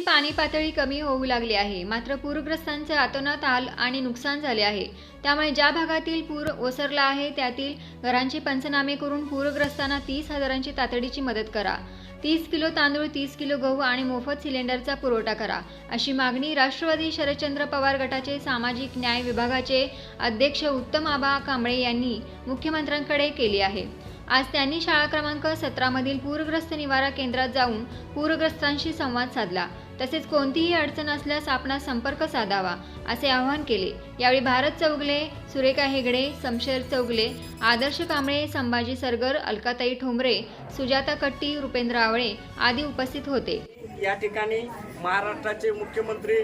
पाणी पातळी कमी होऊ लागली आहे. मात्र पूरग्रस्तांचे अतोनात हाल आणि नुकसान झाले आहे. त्यामुळे ज्या भागातील पूर ओसरला आहे त्यातील घरांचे पंचनामे करून पूरग्रस्तांना तीस हजारांची तातडीची मदत करा. तीस किलो तांदूळ तीस किलो गहू आणि मोफत सिलेंडरचा पुरवठा करा. अशी मागणी राष्ट्रवादी शरदचंद्र पवार गटाचे सामाजिक न्याय विभागाचे अध्यक्ष उत्तम आबा कांबळे यांनी मुख्यमंत्र्यांकडे केली आहे. आज त्यांनी शाळा क्रमांक सतरामधील पूरग्रस्त निवारा केंद्रात जाऊन पूरग्रस्तांशी संवाद साधला. तसेच कोणतीही अडचण असल्यास आपणास संपर्क साधावा असे आवाहन केले. यावेळी भारत चौगले सुरेखा हेगडे समशेर चौगले आदर्श कांबळे संभाजी सरगर अलकाताई ठोंबरे सुजाता कट्टी रुपेंद्र आवळे आदी उपस्थित होते. या ठिकाणी महाराष्ट्राचे मुख्यमंत्री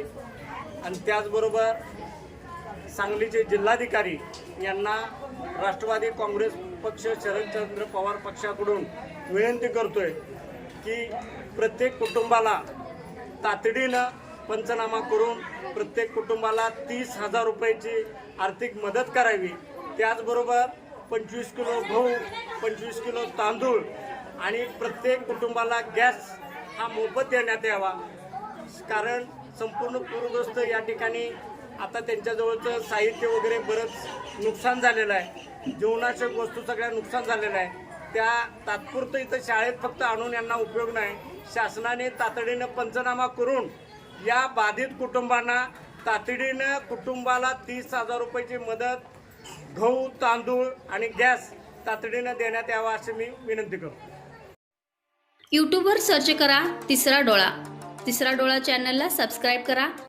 आणि त्याचबरोबर सांगलीचे जिल्हाधिकारी यांना राष्ट्रवादी काँग्रेस पक्ष शरदचंद्र पवार पक्षाकडून विनंती करतोय की प्रत्येक कुटुंबाला तातडीनं पंचनामा करून प्रत्येक कुटुंबाला तीस हजार रुपयाची आर्थिक मदत करावी. त्याचबरोबर पंचवीस किलो गहू पंचवीस किलो तांदूळ आणि प्रत्येक कुटुंबाला गॅस हा मोफत देण्यात यावा. कारण संपूर्ण पूरग्रस्त या ठिकाणी आता त्यांच्याजवळचं साहित्य वगैरे बरंच नुकसान झालेलं आहे. जीवनाशक वस्तू सगळ्या नुकसान झालेलं आहे. त्या तात्पुरतं इथं शाळेत फक्त आणून यांना उपयोग नाही. शासनाने तातडीनं पंचनामा करून या बाधित कुटुंबांना तातडीनं कुटुंबाला तीस हजार रुपयाची मदत गहू तांदूळ आणि गॅस तातडीनं देण्यात यावा अशी मी विनंती करतो. यूट्यूबवर सर्च करा तिसरा डोळा. तिसरा डोळा चॅनलला सबस्क्राईब करा.